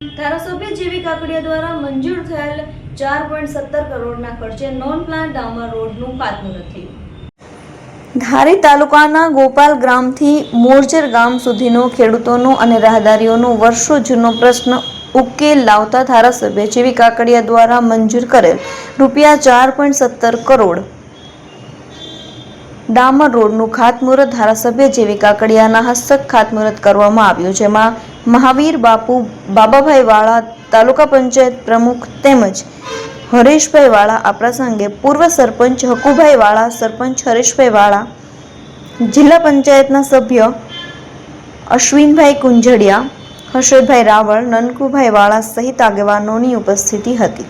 ધારાસભ્ય જેવી કાકડિયા દ્વારા મંજૂર થયેલ ચાર પોઈન્ટ સત્તર કરોડના ખર્ચે નોન પ્લાન ડામર રોડનું ખાતમુહૂર્ત થયું ધારી તાલુકાના ગોપાલ ગ્રામથી મોરજર ગામ સુધીનો ખેડૂતોનો અને રાહદારીઓનો વર્ષો જૂનો પ્રશ્ન ઉકેલ લાવતા ધારાસભ્ય જેવી કાકડિયા દ્વારા મંજૂર કરેલ રૂપિયા ચાર પોઈન્ટ સત્તર કરોડ. ડામર રોડનું ખાતમુહૂર્ત ધારાસભ્ય જેવી કાકડિયાના હસ્તક ખાતમુહૂર્ત કરવામાં આવ્યું, જેમાં મહાવીર બાપુ, બાબાભાઈ વાળા, તાલુકા પંચાયત પ્રમુખ તેમજ હરેશભાઈ વાળા આ પ્રસંગે પૂર્વ સરપંચ હકુભાઈ વાળા, સરપંચ હરેશભાઈ વાળા, જિલ્લા પંચાયતના સભ્ય અશ્વિનભાઈ કુંજડિયા, હર્ષદભાઈ રાવળ, નનકુભાઈ વાળા સહિત આગેવાનોની ઉપસ્થિતિ હતી.